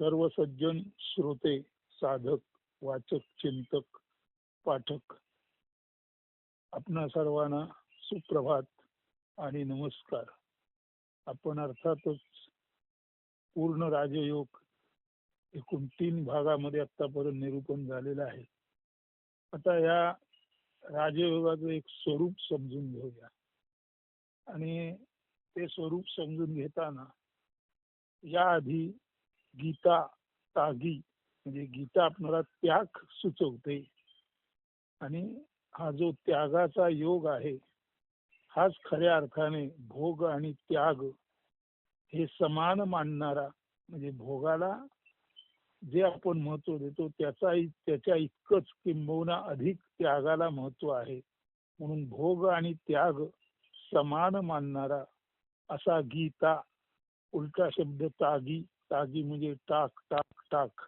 सर्व सज्जन श्रोते साधक वाचक चिंतक पाठक. आपणा सर्वांना सुप्रभात आणि नमस्कार. आपण अर्थातच पूर्ण राजयोग एकूण तीन भागामध्ये आतापर्यंत निरूपण झालेलं आहे. आता या राजयोगाचं एक स्वरूप समजून घेऊया. आणि ते स्वरूप समजून घेताना याआधी गीता तागी म्हणजे गीता आपणाला त्याग सुचवते. आणि हा जो त्यागाचा योग आहे हाच खऱ्या अर्थाने भोग आणि त्याग हे समान मानणारा म्हणजे भोगाला जे आपण महत्त्व देतो त्याचा त्याच्या इतकंच किंबहुना अधिक त्यागाला महत्त्व आहे. म्हणून भोग आणि त्याग समान मानणारा असा गीता उलटा शब्द तागी ताजी म्हणजे टाक टाक टाक.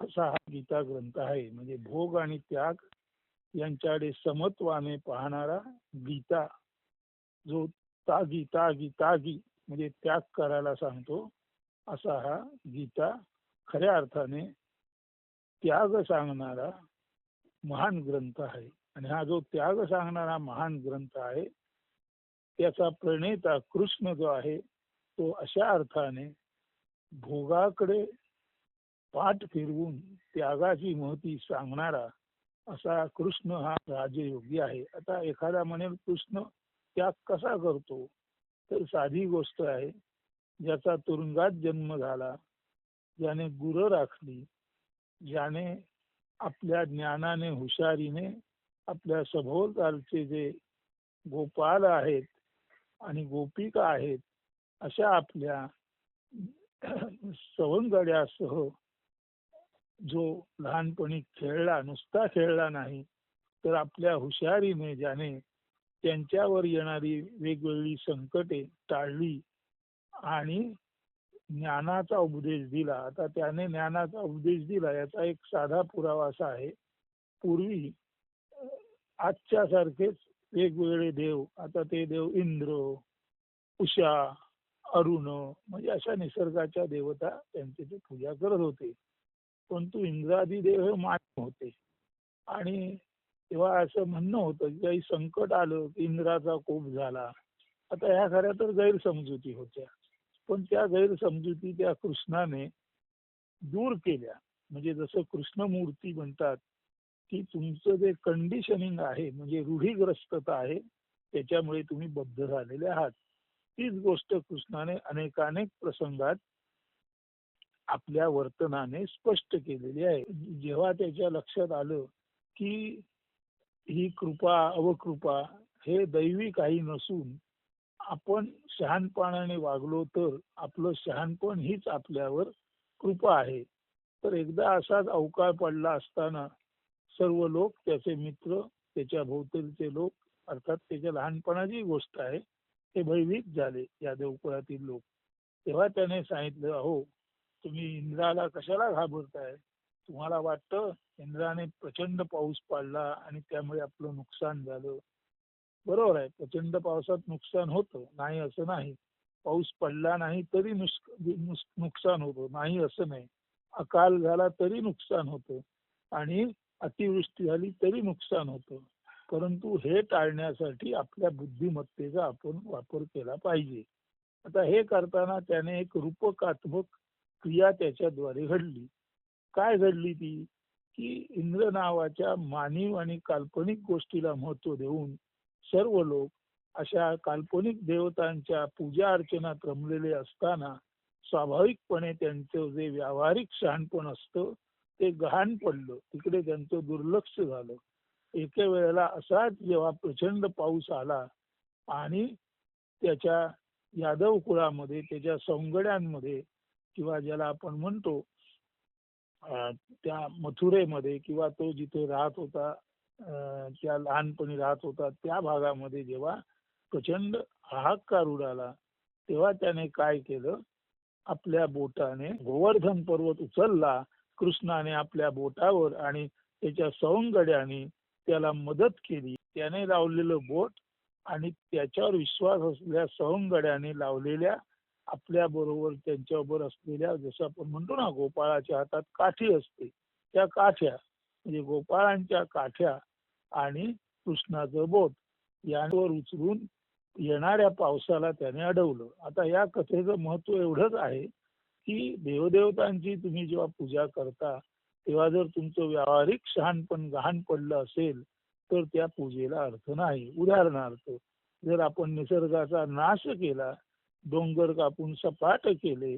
असा हा गीता ग्रंथ आहे. म्हणजे भोग आणि त्याग यांच्याकडे समत्वाने पाहणारा गीता. जो तागी तागी तागी म्हणजे त्याग करायला सांगतो असा हा गीता खऱ्या अर्थाने त्याग सांगणारा महान ग्रंथ आहे. आणि हा जो त्याग सांगणारा महान ग्रंथ आहे त्याचा प्रणेता कृष्ण जो आहे तो अशा अर्थाने भोगाकडे पाठ फिरवून त्यागाची महती सांगणारा असा कृष्ण हा राजयोगी आहे. आता एखादा म्हणेल कृष्ण त्याग कसा करतो? तर साधी गोष्ट आहे ज्याचा तुरुंगात जन्म झाला ज्याने गुरु राखली ज्याने आपल्या ज्ञानाने हुशारीने आपल्या सभोवतालचे जे गोपाल आहेत आणि गोपिका आहेत अशा आपल्या सवंगड्यासह जो लहानपणी खेळला नुसता खेळला नाही तर आपल्या हुशारीने ज्याने त्यांच्यावर येणारी वेगवेगळी संकटे टाळली आणि ज्ञानाचा उपदेश दिला. आता त्याने ज्ञानाचा उपदेश दिला याचा एक साधा पुरावा असा आहे. पूर्वी आजच्या सारखेच वेगवेगळे देव आता ते देव इंद्र उषा अरुण म्हणजे अशा निसर्गाच्या देवता त्यांची ते पूजा करत होते. परंतु इंद्रादी देव हे मान होते. आणि तेव्हा असं म्हणणं होतं की काही संकट आलं की इंद्राचा कोप झाला. आता ह्या खऱ्या तर गैरसमजुती होत्या. पण त्या गैरसमजुती त्या कृष्णाने दूर केल्या. म्हणजे जसं कृष्णमूर्ती म्हणतात की तुमचं जे कंडिशनिंग आहे म्हणजे रूढीग्रस्तता आहे त्याच्यामुळे तुम्ही बद्ध झालेले आहात. तीच गोष्ट कृष्णाने अनेकानेक प्रसंगात आपल्या वर्तनाने स्पष्ट केलेली आहे. जेव्हा त्याच्या लक्षात आलं की ही कृपा अवकृपा हे दैवी काही नसून आपण शहाणपणाने वागलो तर आपलं शहाणपण हीच आपल्यावर कृपा आहे. तर एकदा असाच अवकाळ पडला असताना सर्व लोक त्याचे मित्र त्याच्या भोवतीचे लोक अर्थात त्याच्या लहानपणाची गोष्ट आहे ते भयभीत झाले या देवकुळातील लोक. तेव्हा त्याने सांगितलं अहो तुम्ही इंद्राला कशाला घाबरताय? तुम्हाला वाटतं इंद्राने प्रचंड पाऊस पाडला आणि त्यामुळे आपलं नुकसान झालं. बरोबर आहे प्रचंड पावसात नुकसान होतं. नाही असं नाही. पाऊस पडला नाही तरी नुकसान होतं. नाही असं नाही. अकाल झाला तरी नुकसान होतं. आणि अतिवृष्टी झाली तरी नुकसान होतं. परंतु हे टाळण्यासाठी आपल्या बुद्धिमत्तेचा आपण वापर केला पाहिजे. आता हे करताना त्याने एक रूपकात्मक क्रिया त्याच्याद्वारे घडली. काय घडली ती? की इंद्र नावाच्या मानव आणि काल्पनिक गोष्टीला महत्त्व देऊन सर्व लोक अशा काल्पनिक देवतांच्या पूजा अर्चनात रमलेले असताना स्वाभाविकपणे त्यांचं जे व्यावहारिक शहाणपण असतं ते गहाण पडलं. तिकडे त्यांचं दुर्लक्ष झालं. एके वेळेला असाच जेव्हा प्रचंड पाऊस आला आणि त्याच्या यादव कुळामध्ये त्याच्या सौंगड्यांमध्ये किंवा ज्याला आपण म्हणतो त्या मथुरेमध्ये किंवा तो जिथे राहत होता त्या लहानपणी राहत होता त्या भागामध्ये जेव्हा प्रचंड हाहाकार उडाला तेव्हा त्याने काय केलं? आपल्या बोटाने गोवर्धन पर्वत उचलला कृष्णाने आपल्या बोटावर आणि त्याच्या सवंगड्याने त्याला मदत केली. त्याने लावलेलं बोट आणि त्याच्यावर विश्वास असलेल्या सवंगड्याने लावलेल्या आपल्या बरोबर त्यांच्याबरोबर असलेल्या जसं आपण म्हणतो ना गोपाळाच्या हातात काठी असते. त्या काठ्या म्हणजे गोपाळांच्या काठ्या आणि कृष्णाचं बोट यांवर उचलून येणाऱ्या पावसाला त्याने अडवलं. आता या कथेचं महत्त्व एवढंच आहे की देवदेवतांची तुम्ही जेव्हा पूजा करता तेव्हा जर तुमचं व्यावहारिक शहाणपण गहाण पडलं असेल तर त्या पूजेला अर्थ नाही. उदाहरणार्थ जर आपण निसर्गाचा नाश केला डोंगर कापून सपाट केले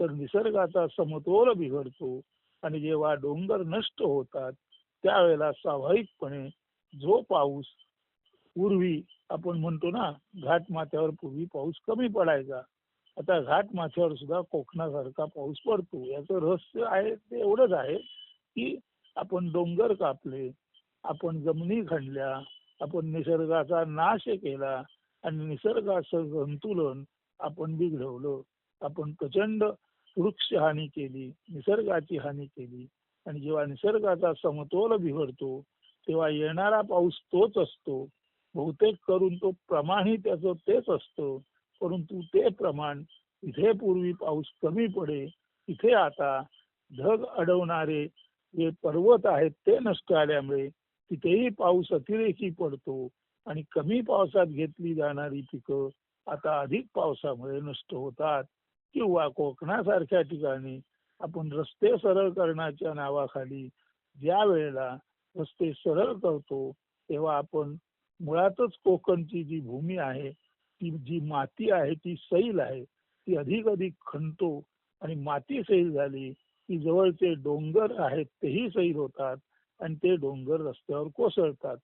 तर निसर्गाचा समतोल बिघडतो आणि जेव्हा डोंगर नष्ट होतात त्यावेळेला स्वाभाविकपणे जो पाऊस पूर्वी आपण म्हणतो ना घाट माथ्यावर पूर्वी पाऊस कमी पडायचा आता घाट माथ्यावर सुद्धा कोकणासारखा पाऊस पडतो. याचं रहस्य आहे ते एवढंच आहे. की आपण डोंगर कापले आपण जमिनी खणल्या आपण निसर्गाचा नाश केला आणि निसर्गाचं संतुलन आपण बिघडवलं. आपण प्रचंड वृक्ष हानी केली निसर्गाची हानी केली आणि जेव्हा निसर्गाचा समतोल बिघडतो तेव्हा येणारा पाऊस तोच असतो. बहुतेक करून तो प्रमाणही त्याचं तेच असतं परंतु ते प्रमाण इथे पूर्वी पाऊस कमी पडे इथे आता ढग अडवणारे जे पर्वत आहेत ते नष्ट आल्यामुळे तिथेही पाऊस अतिरेकी पडतो आणि कमी पावसात घेतली जाणारी पिकं आता अधिक पावसामुळे नष्ट होतात. किंवा कोकणासारख्या ठिकाणी आपण रस्ते सरळ करण्याच्या नावाखाली ज्या वेळेला रस्ते सरळ करतो तेव्हा आपण मुळातच कोकणची जी भूमी आहे ती जी माती आहे ती सैल आहे ती अधिक अधिक खणतो आणि माती सैल झाली की जवळचे डोंगर आहेत तेही सैल होतात आणि ते डोंगर रस्त्यावर कोसळतात.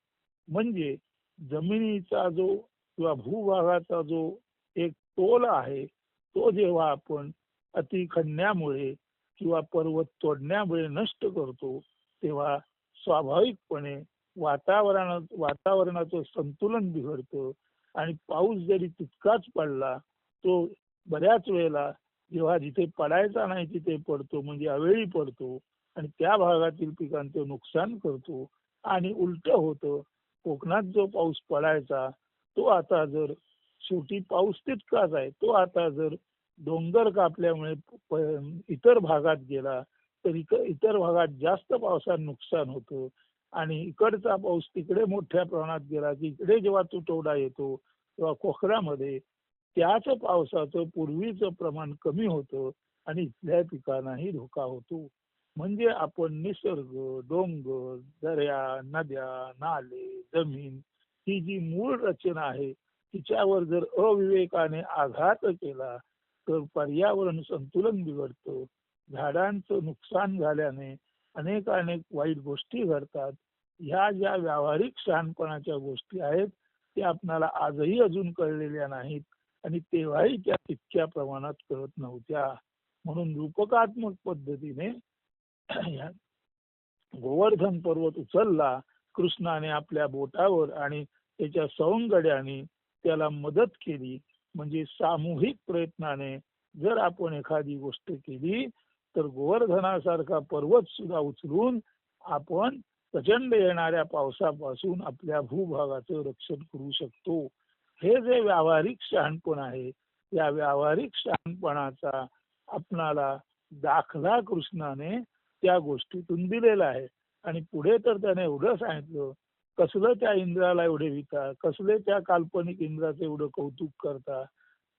म्हणजे जमिनीचा जो किंवा भूभागाचा जो एक तोल आहे तो जेव्हा आपण अतिखंडण्यामुळे किंवा पर्वत तोडण्यामुळे नष्ट करतो तेव्हा स्वाभाविकपणे वातावरण वातावरणाचं संतुलन बिघडतं आणि पाऊस जरी तितकाच पडला तो बऱ्याच वेळेला जेव्हा जिथे पडायचा नाही तिथे पडतो म्हणजे अवेळी पडतो आणि त्या भागातील पिकांचं नुकसान करतो. आणि उलट होतं कोकणात जो पाऊस पडायचा तो आता जर शेवटी पाऊस तितकाच आहे तो आता जर डोंगर कापल्यामुळे इतर भागात गेला तर इतर भागात जास्त पावसात नुकसान होतं. आणि इकडचा पाऊस तिकडे मोठ्या प्रमाणात गेला की इकडे जेव्हा तुटवडा येतो तेव्हा कोकणामध्ये त्याच पावसाचं पूर्वीचं प्रमाण कमी होतं आणि इथल्या पिकांनाही धोका होतो. म्हणजे आपण निसर्ग डोंगर दर्या नद्या नाले जमीन ही जी मूळ रचना आहे तिच्यावर जर अविवेकाने आघात केला तर पर्यावरण संतुलन बिघडतं. झाडांचं नुकसान झाल्याने अनेक अनेक वाईट गोष्टी घडतात. ह्या ज्या व्यावहारिक शहाणपणाच्या गोष्टी आहेत त्या आपणाला आजही अजून कळलेल्या नाहीत. आणि तेव्हाही त्या तितक्या प्रमाणात कळत नव्हत्या. म्हणून रूपकात्मक पद्धतीने गोवर्धन पर्वत उचलला कृष्णाने आपल्या बोटावर आणि त्याच्या सवंगड्याने त्याला मदत केली. म्हणजे सामूहिक प्रयत्नाने जर आपण एखादी गोष्ट केली तर गोवर्धनासारखा पर्वत सुद्धा उचलून आपण प्रचंड येणाऱ्या पावसापासून आपल्या भूभागाचं रक्षण करू शकतो. हे जे व्यावहारिक शहाणपण आहे या व्यावहारिक शहाणपणाचा आपणाला दाखला कृष्णाने त्या गोष्टीतून दिलेला आहे. आणि पुढे तर त्याने एवढं सांगितलं कसलं त्या इंद्राला एवढे विका कसले त्या काल्पनिक इंद्राचं एवढं कौतुक करता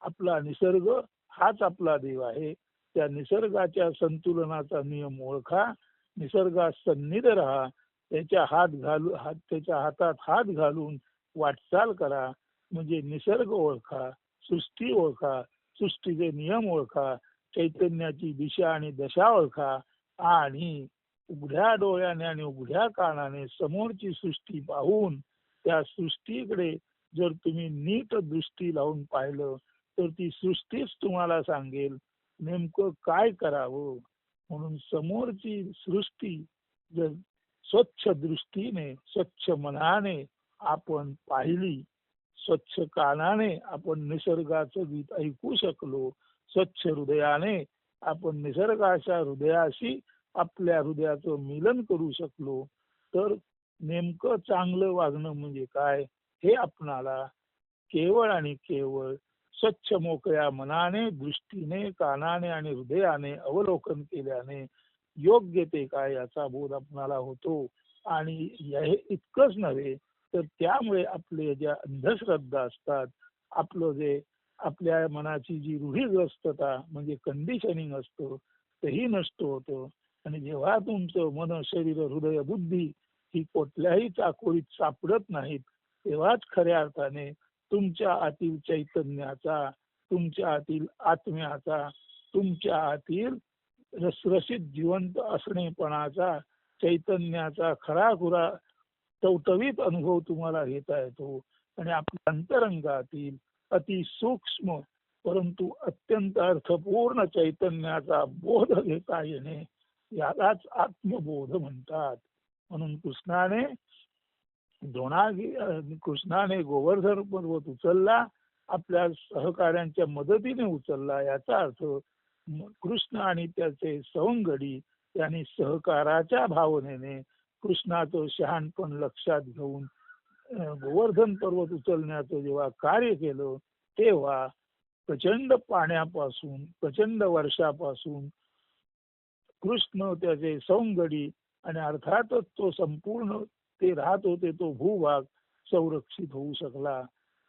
आपला निसर्ग हाच आपला देव आहे. त्या निसर्गाच्या संतुलनाचा नियम ओळखा निसर्गात सन्निध राहा त्याच्या हात घालू हात त्याच्या हातात हात घालून वाटचाल करा म्हणजे निसर्ग ओळखा सृष्टी ओळखा सृष्टीचे नियम ओळखा चैतन्याची दिशा आणि दशा ओळखा आणि उघड्या डोळ्याने आणि उघड्या कानाने समोरची सृष्टी पाहून त्या सृष्टीकडे जर तुम्ही नीट दृष्टी लावून पाहिलं तर ती सृष्टीच तुम्हाला सांगेल नेमकं काय करावं. म्हणून समोरची सृष्टी जर स्वच्छ दृष्टीने स्वच्छ मनाने आपण पाहिली स्वच्छ कानाने आपण निसर्गाचं गीत ऐकू शकलो. स्वच्छ हृदयाने आपण निसर्गाच्या हृदयाशी आपल्या हृदयाचं मिलन करू शकलो. तर नेमकं चांगलं वागणं म्हणजे काय? हे आपणाला केवळ आणि केवळ स्वच्छ मोकळ्या मनाने दृष्टीने कानाने आणि हृदयाने अवलोकन केल्याने योग्य ते काय याचा बोध आपणाला होतो. आणि हे इतकंच नव्हे तर त्यामुळे आपले ज्या अंधश्रद्धा असतात आपलं जे आपल्या मनाची जी रूढीग्रस्तता म्हणजे कंडिशनिंग असतो तेही नष्ट होतो. आणि जेव्हा तुमचं मन शरीर हृदय बुद्धी ही कुठल्याही चाकोळीत सापडत नाहीत तेव्हाच खऱ्या अर्थाने तुमच्या आतील चैतन्याचा तुमच्या आतील आत्म्याचा तुमच्या आतील रसरशीत जिवंत असणेपणाचा चैतन्याचा खरा खुरा टवटवीत अनुभव तुम्हाला घेता येतो आणि आपल्या अंतरंगातील अतिसूक्ष्म परंतु अत्यंत अर्थपूर्ण चैतन्याचा बोध घेता येणे यालाच आत्मबोध म्हणतात. म्हणून कृष्णाने द्रोणागी कृष्णाने गोवर्धन पर्वत उचलला आपल्या सहकाऱ्यांच्या मदतीने उचलला. याचा अर्थ कृष्ण आणि त्याचे सवंगडी यांनी सहकाराच्या भावनेने कृष्णाचं शहाणपण लक्षात घेऊन गोवर्धन पर्वत उचलण्याचं जेव्हा कार्य केलं तेव्हा प्रचंड पाण्यापासून प्रचंड वर्षापासून कृष्ण त्याचे सौंगडी आणि अर्थातच तो संपूर्ण ते राहत होते तो भूभाग संरक्षित होऊ शकला.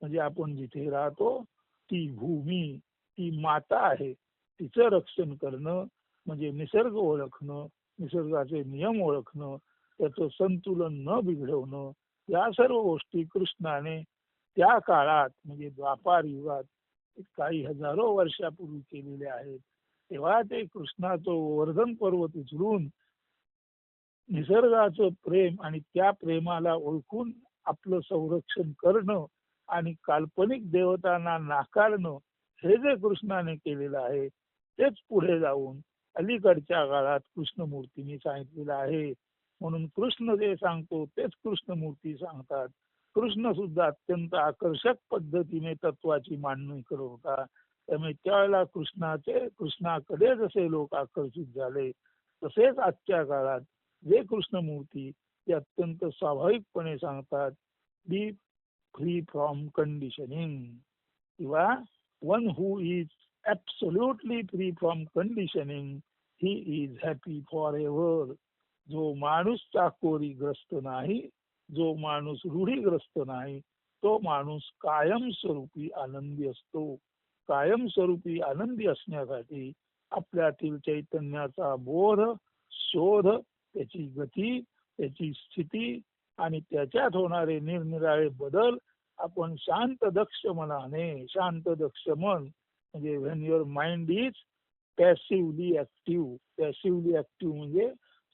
म्हणजे आपण जिथे राहतो ती भूमी ती माता आहे. तिचं रक्षण करणं म्हणजे निसर्ग ओळखणं निसर्गाचे नियम ओळखणं त्याचं संतुलन न बिघडवणं या सर्व गोष्टी कृष्णाने त्या काळात म्हणजे द्वापार युगात काही हजारो वर्षापूर्वी केलेले आहेत. तेव्हा ते कृष्णाचं वर्धन पर्वत उचलून निसर्गाचं प्रेम आणि त्या प्रेमाला ओळखून आपलं संरक्षण करणं आणि काल्पनिक देवतांना नाकारणं हे जे कृष्णाने केलेलं आहे तेच पुढे जाऊन अलीकडच्या काळात कृष्णमूर्तीने सांगितलेलं आहे. म्हणून कृष्ण जे सांगतो तेच कृष्णमूर्ती सांगतात. कृष्ण सुद्धा अत्यंत आकर्षक पद्धतीने तत्वाची मांडणी करत होता. त्यामुळे त्यावेळेला कृष्णाचे कृष्णाकडे जसे लोक आकर्षित झाले तसेच आजच्या काळात जे कृष्णमूर्ती ते अत्यंत स्वाभाविकपणे सांगतात बी फ्री फ्रॉम कंडिशनिंग किंवा one who is absolutely free from conditioning he is happy for ever जो माणूस चाकोरीग्रस्त नाही जो माणूस रूढीग्रस्त नाही तो माणूस कायमस्वरूपी आनंदी असतो. कायमस्वरूपी आनंदी असण्यासाठी आपल्यातील चैतन्याचा बोध शोध त्याची गती त्याची स्थिती आणि त्याच्यात होणारे निरनिराळे बदल आपण शांत दक्ष मनाने शांत दक्ष मन म्हणजे when your mind is passively active passively active म्हणजे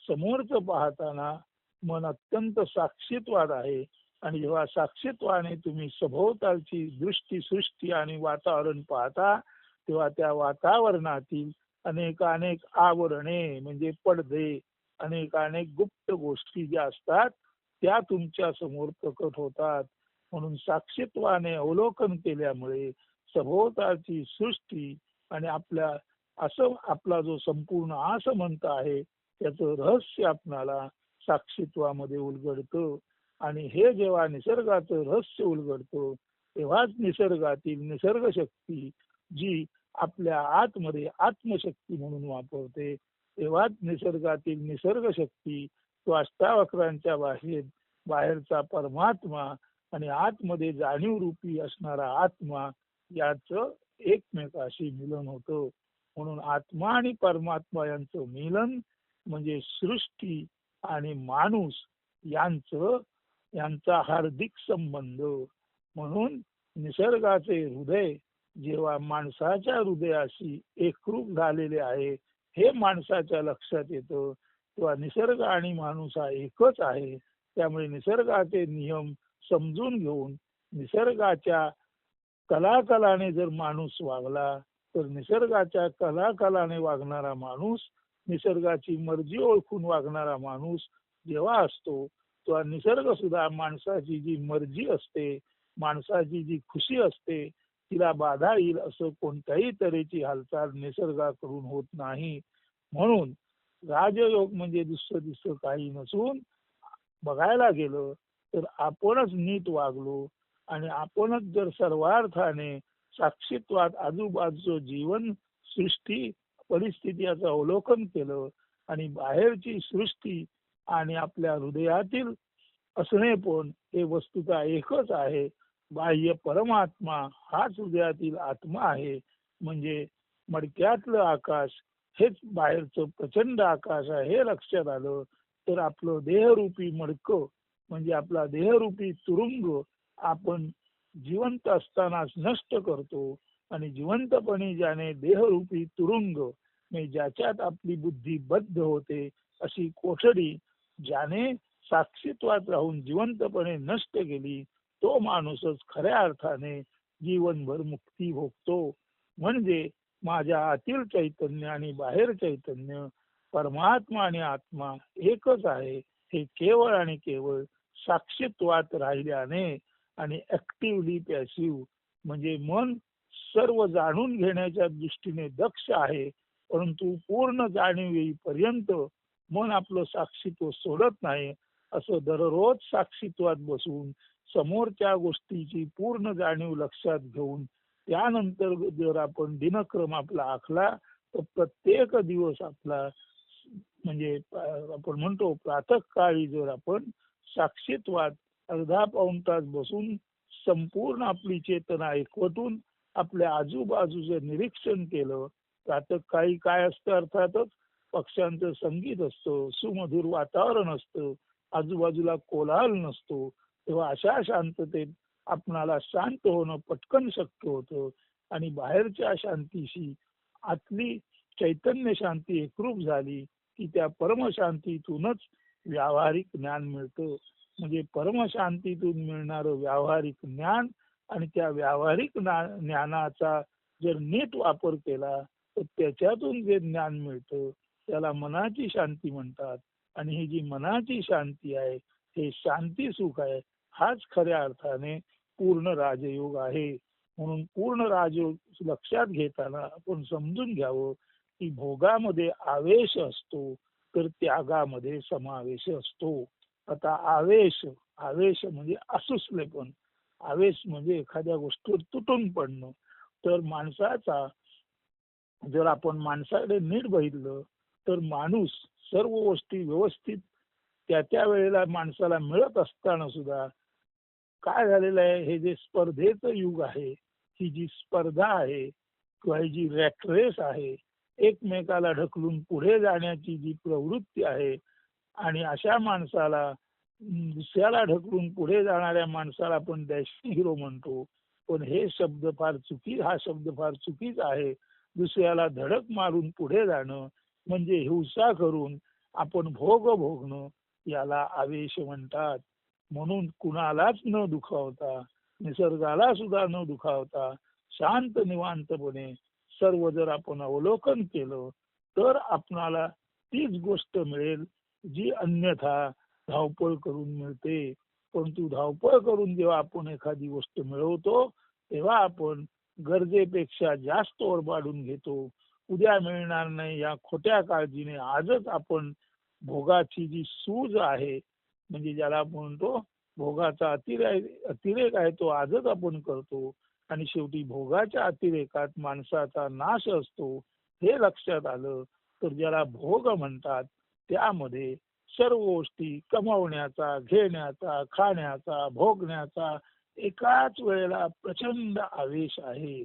समोरचं पाहताना मन अत्यंत साक्षीत्वाद आहे. आणि जेव्हा साक्षीत्वाने तुम्ही सभोवतालची दृष्टी सृष्टी आणि वातावरण पाहता तेव्हा त्या वातावरणातील अनेक अनेक आवरणे म्हणजे पडदे अनेक अनेक गुप्त गोष्टी ज्या असतात त्या तुमच्यासमोर प्रकट होतात. म्हणून साक्षीत्वाने अवलोकन केल्यामुळे सभोवताची सृष्टी आणि आपल्या असं आपला जो संपूर्ण आसमंत आहे त्याचं रहस्य आपणाला साक्षीत्वामध्ये उलगडतं. आणि हे जेव्हा निसर्गाचं रहस्य उलगडतं तेव्हाच निसर्गातील निसर्ग शक्ती जी आपल्या आतमध्ये आत्मशक्ती म्हणून वापरते तेव्हाच निसर्गातील निसर्ग शक्ती तो अष्टावक्रांच्या भाषेत बाहेरचा परमात्मा आणि आतमध्ये जाणीवरूपी असणारा आत्मा याच एकमेकाशी मिलन होतं. म्हणून आत्मा आणि परमात्मा यांचं मिलन म्हणजे सृष्टी आणि माणूस यांचं यांचा हार्दिक संबंध. म्हणून निसर्गाचे हृदय जेव्हा माणसाच्या हृदयाशी एकरूप झालेले आहे हे माणसाच्या लक्षात येतं. तेव्हा निसर्ग आणि माणूस हा एकच आहे. त्यामुळे निसर्गाचे नियम समजून घेऊन निसर्गाच्या कलाकलाने जर माणूस वागला तर निसर्गाच्या कलाकलाने वागणारा माणूस निसर्गाची मर्जी ओळखून वागणारा माणूस जेव्हा असतो तेव्हा निसर्ग सुद्धा माणसाची जी मर्जी असते माणसाची जी खुशी असते तिला बाधा येईल असं कोणत्याही तऱ्हेची हालचाल निसर्गाकडून होत नाही. म्हणून राजयोग म्हणजे दुसरं दुसरं काही नसून बघायला गेलं तर आपणच नीट वागलो आणि आपणच जर सर्वार्थाने साक्षीत्वात आजूबाजूचं जीवन सृष्टी परिस्थिती याचं अवलोकन केलं आणि बाहेरची सृष्टी आणि आपल्या हृदयातील असणे पण हे वस्तुता एकच आहे. बाह्य परमात्मा हाच हृदयातील आत्मा आहे. म्हणजे मडक्यातलं आकाश हेच बाहेरचं प्रचंड आकाश आहे हे लक्षात आलं तर आपलं देहरूपी मडकं म्हणजे आपला देहरूपी तुरुंग आपण जिवंत असतानाच नष्ट करतो. आणि जिवंतपणे ज्याने देहरूपी तुरुंग ज्याच्यात आपली बुद्धी बद्ध होते अशी कोठडी ज्याने साक्षीत्वात राहून जिवंतपणे नष्ट केली तो माणूसच खऱ्या अर्थाने जीवनभर मुक्ती भोगतो. म्हणजे माझ्या आतील चैतन्य आणि बाहेर चैतन्य परमात्मा आणि आत्मा एकच आहे हे केवळ आणि केवळ साक्षीत्वात राहिल्याने आणि ऍक्टिव्हली पॅसिव्ह म्हणजे मन सर्व जाणून घेण्याच्या दृष्टीने दक्ष आहे परंतु पूर्ण जाणीव येईपर्यंत मन आपलं साक्षीत्व सोडत नाही असं दररोज साक्षीत्वात बसून समोरच्या गोष्टीची पूर्ण जाणीव लक्षात घेऊन त्यानंतर जर आपण दिनक्रम आपला आखला तर प्रत्येक दिवस आपला म्हणजे आपण म्हणतो प्रातःकाळी जर आपण साक्षीत्वात अर्धा पाऊण तास बसून संपूर्ण आपली चेतना एकवटून आपल्या आजूबाजूचं निरीक्षण केलं प्रातःकाळी काय असतं अर्थातच पक्ष्यांचं संगीत असतं सुमधुर वातावरण असतं आजूबाजूला कोलाहल नसतो तेव्हा अशा शांततेत आपणाला शांत होणं पटकन शक्य होतं. आणि बाहेरच्या शांतीशी आतली चैतन्य शांती एकरूप झाली की त्या परमशांतीतूनच व्यावहारिक ज्ञान मिळतं. म्हणजे परमशांतीतून मिळणारं व्यावहारिक ज्ञान आणि त्या व्यावहारिक ज्ञानाचा जर नीट वापर केला तर त्याच्यातून जे ज्ञान मिळतं त्याला मनाची शांती म्हणतात. आणि ही जी मनाची शांती आहे हे शांती सुख आहे हाच खऱ्या अर्थाने पूर्ण राजयोग आहे. म्हणून पूर्ण राजयोग लक्षात घेताना आपण समजून घ्यावं की भोगामध्ये आवेश असतो तर त्यागामध्ये समावेश असतो. आता आवेश आवेश म्हणजे असुसले पण आवेश म्हणजे एखाद्या गोष्टीवर तुटून पडणं. तर माणसाचा जर आपण माणसाकडे नीट बघितलं तर माणूस सर्व गोष्टी व्यवस्थित त्या त्या वेळेला माणसाला मिळत असताना सुद्धा काय झालेलं आहे? हे जे स्पर्धेचं युग आहे ही जी स्पर्धा आहे किंवा ही जी रॅट आहे एकमेकाला ढकलून पुढे जाण्याची जी प्रवृत्ती आहे आणि अशा माणसाला दुसऱ्याला ढकलून पुढे जाणाऱ्या माणसाला आपण डॅशिंग हिरो म्हणतो. पण हे शब्द फार चुकी हा शब्द फार चुकीचा आहे. दुसऱ्याला धडक मारून पुढे जाणं म्हणजे हिंसा करून आपण भोग भोगणं याला आवेश म्हणतात. म्हणून कुणालाच न दुखावता निसर्गाला सुद्धा न दुखावता शांत निवांतपणे सर्व जर आपण अवलोकन केलं तर आपणाला तीच गोष्ट मिळेल जी अन्यथा धावपळ करून मिळते. परंतु धावपळ करून जेव्हा आपण एखादी गोष्ट मिळवतो तेव्हा आपण गरजेपेक्षा जास्त ओरबाडून घेतो. उद्या मिळणार नाही या खोट्या काळजीने आजच आपण भोगाची जी सूज आहे म्हणजे ज्याला आपण म्हणतो भोगाचा अतिरेक अतिरेक आहे तो आजच आपण करतो. आणि शेवटी भोगाच्या अतिरेकात माणसाचा नाश असतो हे लक्षात आलं तर ज्याला भोग म्हणतात त्यामध्ये सर्व गोष्टी कमवण्याचा घेण्याचा खाण्याचा भोगण्याचा एकाच वेळेला प्रचंड आवेश आहे.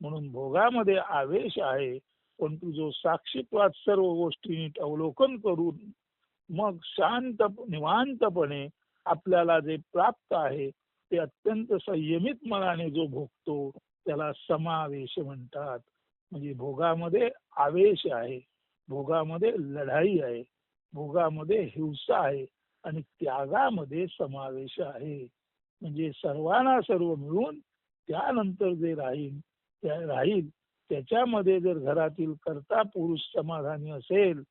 म्हणून भोगामध्ये आवेश आहे. पण तू जो साक्षीत्वात सर्व गोष्टी नीट अवलोकन करून मग शांत निवांतपणे आपल्याला जे प्राप्त आहे ते अत्यंत संयमित मनाने जो भोगतो त्याला समावेश म्हणतात. म्हणजे भोगामध्ये आवेश आहे. भोगामध्ये लढाई आहे. भोगामध्ये हिंसा आहे आणि त्यागामध्ये समावेश आहे. म्हणजे सर्वांना सर्व मिळून त्यानंतर जे राहील त्या राहील त्याच्यामध्ये जर घरातील कर्ता पुरुष समाधानी असेल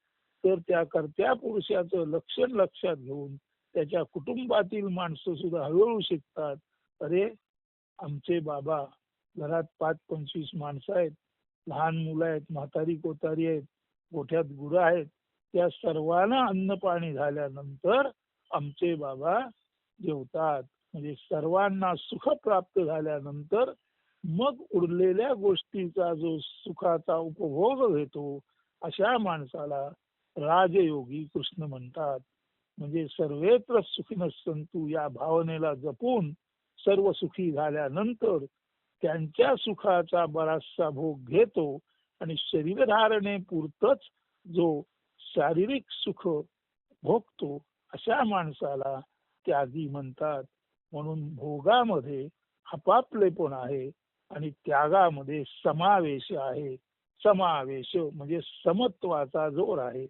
तर त्या कर्त्या पुरुषाचं लक्षण लक्षात घेऊन त्याच्या कुटुंबातील माणसं सुद्धा हळूहळू शिकतात. अरे आमचे बाबा घरात पाच पंचवीस माणसं आहेत. लहान मुलं आहेत म्हातारी कोतारी आहेत गोठ्यात गुरं आहेत. त्या सर्वांना अन्न पाणी झाल्यानंतर आमचे बाबा जेवतात. म्हणजे सर्वांना सुख प्राप्त झाल्यानंतर मग उरलेल्या गोष्टीचा जो सुखाचा उपभोग घेतो अशा माणसाला राजयोगी कृष्ण म्हणतात. म्हणजे सर्वेत्र सुखी नसंतू या भावनेला जपून सर्व सुखी झाल्यानंतर त्यांच्या सुखाचा बराचसा भोग घेतो आणि शरीर धारणे पुरतच जो शारीरिक सुख भोगतो अशा माणसाला त्यागी म्हणतात. म्हणून भोगामध्ये आपापलेपण आहे आणि त्यागामध्ये समावेश आहे. समावेश म्हणजे समत्वाचा जोर आहे.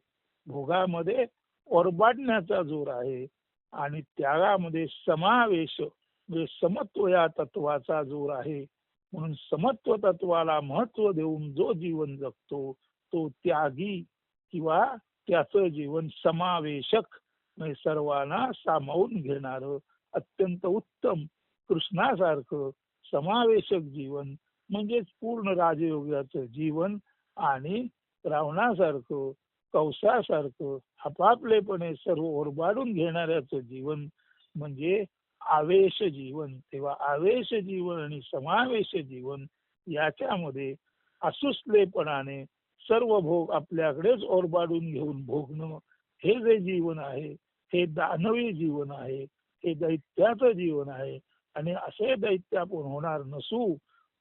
भोगामध्ये ओरबाडण्याचा जोर आहे आणि त्यागामध्ये समावेश म्हणजे समत्व या तत्वाचा जोर आहे. म्हणून समत्व तत्वाला महत्त्व देऊन जो जीवन जगतो तो त्यागी किंवा त्याचं जीवन समावेशक म्हणजे सर्वांना सामावून घेणार अत्यंत उत्तम कृष्णासारखं समावेशक जीवन म्हणजेच पूर्ण राजयोगाचं जीवन आणि रावणासारखं कौसासारखं आपापलेपणे सर्व ओरबाडून घेणाऱ्याचं जीवन म्हणजे आवेश जीवन. तेव्हा आवेश जीवन आणि समावेश जीवन याच्यामध्ये असुसलेपणाने सर्व भोग आपल्याकडेच ओरबाडून घेऊन भोगणं हे जे जीवन आहे हे दानवी जीवन आहे हे दैत्याचं जीवन आहे आणि असे दैत्य आपण होणार नसू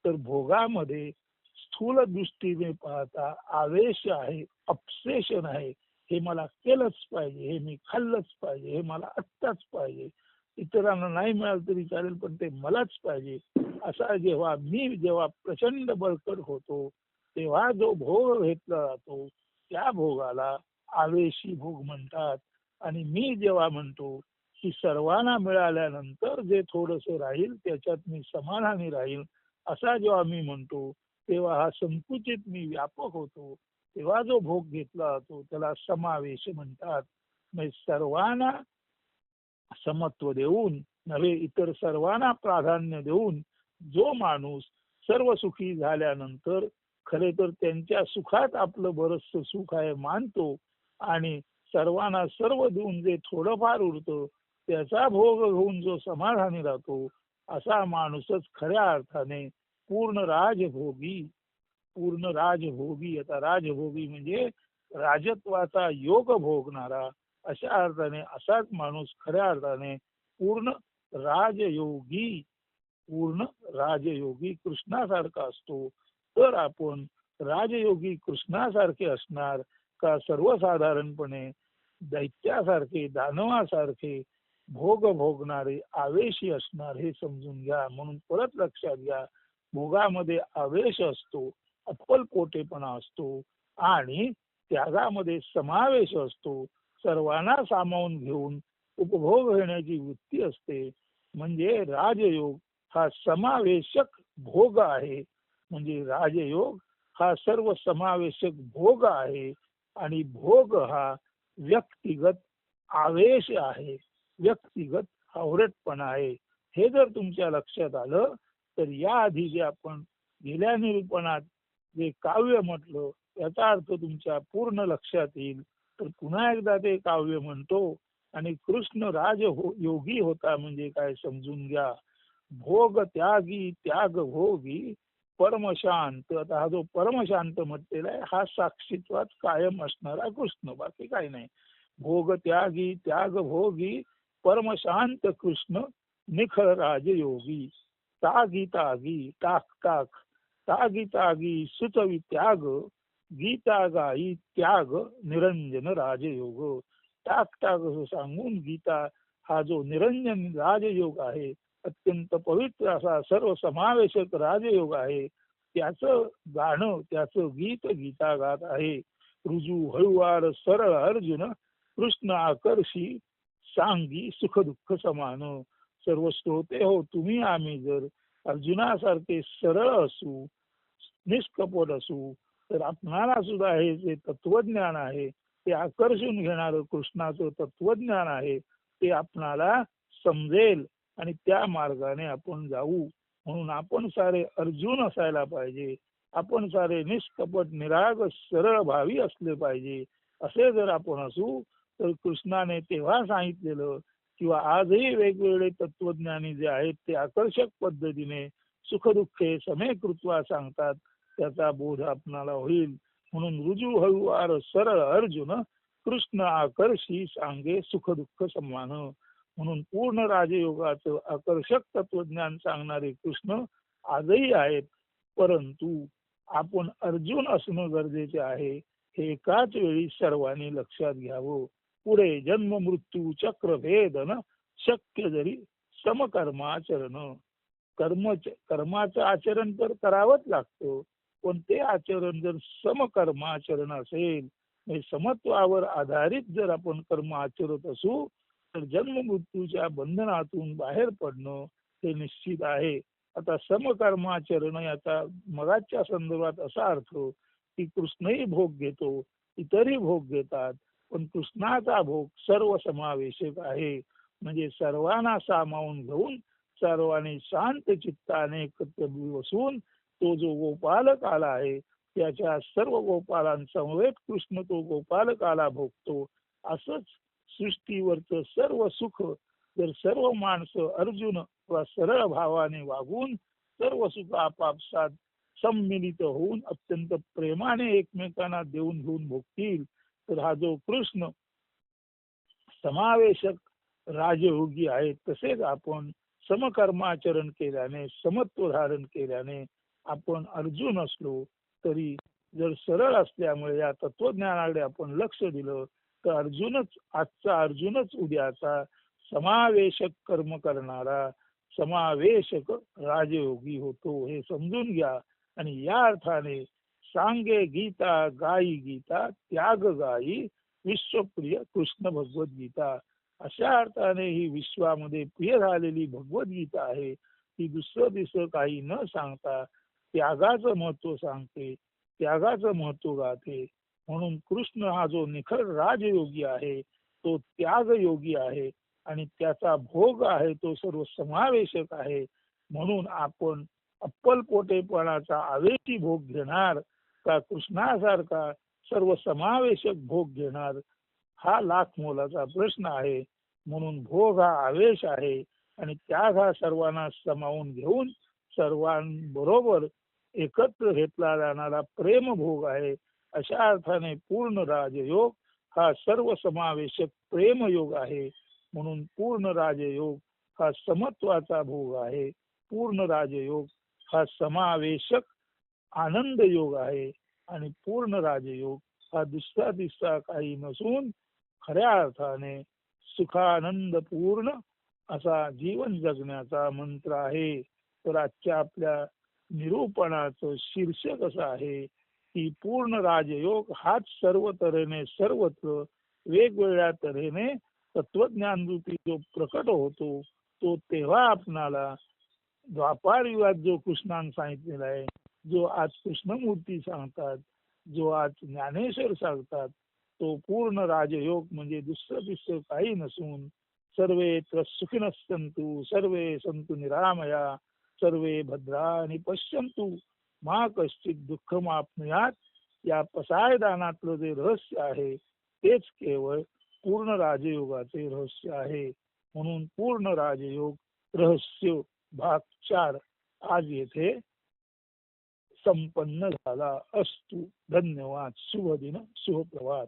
तर भोगामध्ये स्थूल दृष्टीने पाहता आवेश आहे अपसेशन आहे. हे मला केलंच पाहिजे हे मी खाल्लंच पाहिजे हे मला आत्ताच पाहिजे. इतरांना नाही मिळालं तरी चालेल पण ते मलाच पाहिजे. असा जेव्हा मी जेव्हा प्रचंड बळकट होतो तेव्हा जो भोग घेतला जातो त्या भोगाला आवेशी भोग म्हणतात. आणि मी जेव्हा म्हणतो की सर्वांना मिळाल्यानंतर जे थोडस राहील त्याच्यात मी समाधानी राहील असा जेव्हा मी म्हणतो तेव्हा हा संकुचित मी व्यापक होतो. तेव्हा जो भोग घेतला जातो त्याला समावेश म्हणतात. म्हणजे सर्वांना समत्व देऊन नव्हे इतर सर्वांना प्राधान्य देऊन जो माणूस सर्व सुखी झाल्यानंतर खरे तर त्यांच्या सुखात आपलं बरचस सुख आहे मानतो. आणि सर्वांना सर्व देऊन जे थोडंफार उरतं त्याचा भोग घेऊन जो समाधानी राहतो असा माणूसच खऱ्या अर्थाने पूर्ण राजभोगी. पूर्ण राजभोगी. आता राजभोगी म्हणजे राजत्वाचा योग भोगणारा. अशा अर्थाने असाच माणूस खऱ्या अर्थाने पूर्ण राजयोगी. पूर्ण राजयोगी कृष्णासारखा असतो. तर आपण राजयोगी कृष्णासारखे असणार का सर्वसाधारणपणे दैत्यासारखे दानवासारखे भोग भोगणारे आवेशी असणार हे समजून घ्या. म्हणून परत लक्षात घ्या भोगामध्ये आवेश असतो अप्पलपोटेपणा असतो आणि त्यागामध्ये समावेश असतो. सर्वांना सामावून घेऊन उपभोग घेण्याची वृत्ती असते. म्हणजे राजयोग हा समावेशक भोग आहे. म्हणजे राजयोग हा सर्व समावेशक भोग आहे आणि भोग हा व्यक्तिगत आवेश आहे व्यक्तिगत आवरटपणा आहे. हे जर तुमच्या लक्षात आलं तर याआधी जे आपण गेल्या निरूपणात जे काव्य म्हटलं याचा अर्थ तुमच्या पूर्ण लक्षात येईल. तर पुन्हा एकदा ते काव्य म्हणतो आणि कृष्ण राज हो योगी होता म्हणजे काय समजून घ्या. भोग त्यागी त्याग भोगी परमशांत. आता हा जो परमशांत म्हटलेला आहे हा साक्षीत्वात कायम असणारा कृष्ण. बाकी काही नाही. भोग त्यागी त्याग भोगी परमशांत कृष्ण निखळ राजयोगी. तागी तागी टाक टाक. तागी तागी सुचवी त्याग. गीता गाई त्याग निरंजन राजयोग. टाक टाक सांगून गीता हा जो निरंजन राजयोग आहे अत्यंत पवित्र असा सर्व समावेशक राजयोग आहे. त्याचं गाणं त्याचं गीत गीता गात आहे. रुजू हळुवार सरळ अर्जुन कृष्ण आकर्षी सांगी सुख दुःख समान. सर्व श्रोते हो तुम्ही आम्ही जर. अर्जुनासारखे सरळ असू निष्कपट असू तर आपणाला सुद्धा हे जे तत्वज्ञान आहे ते आकर्षून घेणारं कृष्णाचं तत्वज्ञान आहे ते आपणाला समजेल. आणि त्या मार्गाने आपण जाऊ म्हणून आपण सारे अर्जुन असायला पाहिजे. आपण सारे निष्कपट निराग सरळ भावी असले पाहिजे. असे जर आपण असू तर कृष्णाने तेव्हा सांगितलेलं किंवा आजही वेगवेगळे तत्वज्ञानी जे आहेत ते आकर्षक पद्धतीने सुखदुःखे समेकृत्वा सांगतात त्याचा बोध आपणाला होईल. म्हणून रुजू हळूवार सरळ अर्जुन कृष्ण आकर्षी सांगे सुख दुःख म्हणून पूर्ण राजयोगाचं आकर्षक तत्वज्ञान सांगणारे कृष्ण आजही आहेत. परंतु आपण अर्जुन असणं गरजेचे आहे हे एकाच वेळी सर्वांनी लक्षात घ्यावं. पुढे जन्म मृत्यू चक्रभेदन शक्य जरी समकर्माचरण. कर्म कर्माचं आचरण तर करावंच लागतं पण ते आचरण जर समकर्माचरण असेल समत्वावर आधारित जर आपण कर्म आचरत असू तर जन्म मृत्यूच्या बंधनातून बाहेर पडणं हे निश्चित आहे. आता समकर्माचरण याचा मगाच्या संदर्भात असा अर्थ की कृष्णही भोग घेतो इतरही भोग घेतात पण कृष्णाचा भोग सर्व समावेशक आहे. म्हणजे सर्वांना सामावून घेऊन सर्वांनी शांत चित्ताने एकत्र बसून तो जो गोपालक आला आहे त्याच्या सर्व गोपालांसमवेत कृष्ण तो गोपालकाला भोगतो. असंच सृष्टीवरचं सर्व सुख जर सर्व माणसं अर्जुन वा सरळ भावाने वागून सर्व सुख आपापसात संमिलित होऊन अत्यंत प्रेमाने एकमेकांना देऊन घेऊन भोगतील तर हा जो कृष्ण समावेशक राजयोगी आहे तसेच आपण समकर्माचरण केल्याने समत्व धारण केल्याने आपण अर्जुन असलो तरी जर सरळ असल्यामुळे या तत्वज्ञानाकडे आपण लक्ष दिलं तर अर्जुनच आजचा अर्जुनच उद्याचा समावेशक कर्म करणारा समावेशक राजयोगी होतो हे समजून घ्या. आणि या अर्थाने सांगे गीता गाई गीता त्याग गाई विश्वप्रिय कृष्ण भगवत गीता. अशा अर्थाने ही विश्वामध्ये प्रिय झालेली भगवद्गीता आहे. ती दुसरं दिसं काही न सांगता त्यागाचं महत्त्व सांगते त्यागाचं महत्त्व गाते. म्हणून कृष्ण हा जो निखळ राजयोगी आहे तो त्याग योगी आहे आणि त्याचा भोग आहे तो सर्व समावेशक आहे. म्हणून आपण अप्पलपोटेपणाचा आवेशी भोग घेणार का कृष्णासारखा सर्व समावेशक भोग घेणार? हा लाख मोलाचा प्रश्न आहे. म्हणून भोग हा आवेश आहे आणि त्याग हा सर्वांना समावून घेऊन सर्वांबरोबर एकत्र घेतला जाणारा प्रेम भोग आहे. अशा अर्थाने पूर्ण राजयोग हा सर्व समावेशक प्रेमयोग आहे. म्हणून पूर्ण राजयोग हा समत्वाचा भोग आहे. पूर्ण राजयोग हा समावेशक आनंद योग आहे. आणि पूर्ण राजयोग हा दुसरा दिसता काही नसून खऱ्या अर्थाने सुखानंद पूर्ण असा जीवन जगण्याचा मंत्र आहे. तर आजच्या आपल्या निरूपणाचं शीर्षक असं आहे. की पूर्ण राजयोग हाच सर्व तऱ्हेने सर्वत्र वेगवेगळ्या तऱ्हेने तत्वज्ञान रूपी जो प्रकट होतो तो तेव्हा आपणाला द्वापार युगात जो कृष्णाने सांगितलेला आहे जो आज कृष्णमूर्ती सांगतात जो आज ज्ञानेश्वर सांगतात तो पूर्ण राजयोग म्हणजे दुसरं दुसरं काही नसून सर्वे सुखिन संतु सर्वे संतु निरामया सर्वे भद्रानी पश्यंतु मा कश्चित दुःख मापनुयात या पसायदानातलं जे रहस्य आहे तेच केवळ पूर्ण राजयोगाचे रहस्य आहे. म्हणून पूर्ण राजयोग रहस्य भाग चार आज येथे संपन्न झाला असतो. धन्यवाद. शुभ दिन शुभ प्रभात.